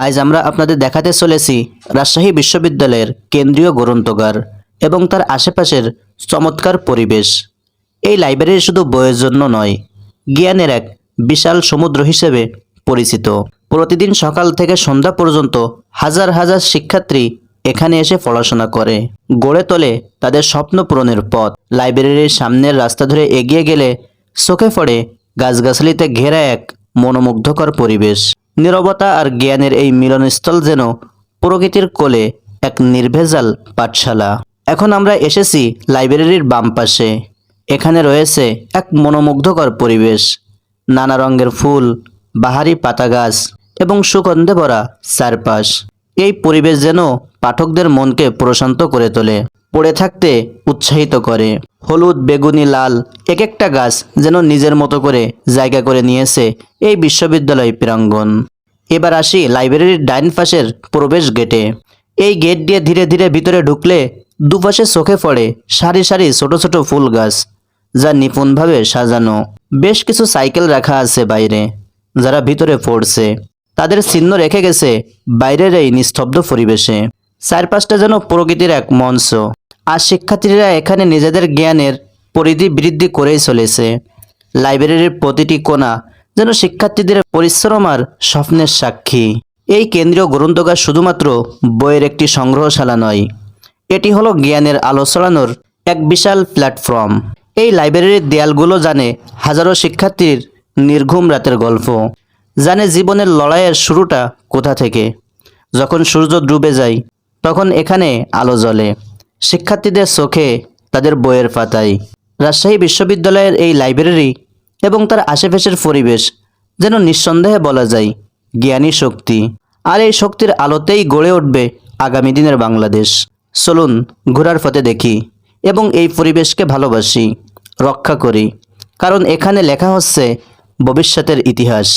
আজ আমরা আপনাদের দেখাতে চলেছি রাজশাহী বিশ্ববিদ্যালয়ের কেন্দ্রীয় গ্রন্থগার এবং তার আশেপাশের চমৎকার পরিবেশ। এই লাইব্রেরি শুধু বইয়ের জন্য নয়, জ্ঞানের এক বিশাল সমুদ্র হিসেবে পরিচিত। প্রতিদিন সকাল থেকে সন্ধ্যা পর্যন্ত হাজার হাজার শিক্ষার্থী এখানে এসে পড়াশোনা করে। গড়ে তোলে তাদের স্বপ্ন পূরণের পথ। লাইব্রেরির সামনের রাস্তা ধরে এগিয়ে গেলে চোখে পড়ে গাছগাছালিতে ঘেরা এক মনোমুগ্ধকর পরিবেশ। নীরবতা আর জ্ঞানের এই মিলনস্থল যেন প্রকৃতির কোলে এক নির্ভেজাল পাঠশালা। এখন আমরা এসেছি লাইব্রেরির বাম পাশে। এখানে রয়েছে এক মনোমুগ্ধকর পরিবেশ। নানা রঙের ফুল, বাহারি পাতা গাছ এবং সুগন্ধে ভরা চারপাশ। এই পরিবেশ যেন পাঠকদের মনকে প্রশান্ত করে তোলে। পড়ে থাকতে উৎসাহিত করে। হলুদ, বেগুনি, লাল এক একটা গাছ যেন নিজের মতো করে জায়গা করে নিয়েছে এই বিশ্ববিদ্যালয় প্রাঙ্গণ। এবার আসি লাইব্রেরির ডাইন পাশের প্রবেশ গেটে। এই গেট দিয়ে ধীরে ধীরে ভিতরে ঢুকলে দুপাশে চোখে পড়ে সারি সারি ছোট ছোট ফুল গাছ, যা নিপুণভাবে সাজানো। বেশ কিছু সাইকেল রাখা আছে বাইরে, যারা ভিতরে পড়ছে। তাদের চিহ্ন রেখে গেছে বাইরের এই নিস্তব্ধ পরিবেশে। চারপাশটা যেন প্রকৃতির এক মঞ্চ। আর শিক্ষার্থীরা এখানে নিজেদের জ্ঞানের পরিধি বৃদ্ধি করেই চলেছে। লাইব্রেরির প্রতিটি কোণা যেন শিক্ষার্থীদের পরিশ্রম আর স্বপ্নের সাক্ষী। এই কেন্দ্রীয় গ্রন্থগার শুধুমাত্র বইয়ের একটি সংগ্রহশালা নয়, এটি হলো জ্ঞানের আলো ছড়ানোর এক বিশাল প্ল্যাটফর্ম। এই লাইব্রেরির দেয়ালগুলো জানে হাজারো শিক্ষার্থীর নির্ঘুম রাতের গল্প, জানে জীবনের লড়াইয়ের শুরুটা কোথা থেকে। যখন সূর্য ডুবে যায়, তখন এখানে আলো জ্বলে। শিক্ষার্থীদের চোখে তাদের বইয়ের পাতায়। রাজশাহী বিশ্ববিদ্যালয়ের এই লাইব্রেরি এবং তার আশেপাশের পরিবেশ যেন নিঃসন্দেহে বলা যায় জ্ঞানী শক্তি। আর এই শক্তির আলোতেই গড়ে উঠবে আগামী দিনের বাংলাদেশ। চলুন ঘোরার পথে দেখি এবং এই পরিবেশকে ভালোবাসি, রক্ষা করি। কারণ এখানে লেখা হচ্ছে ভবিষ্যতের ইতিহাস।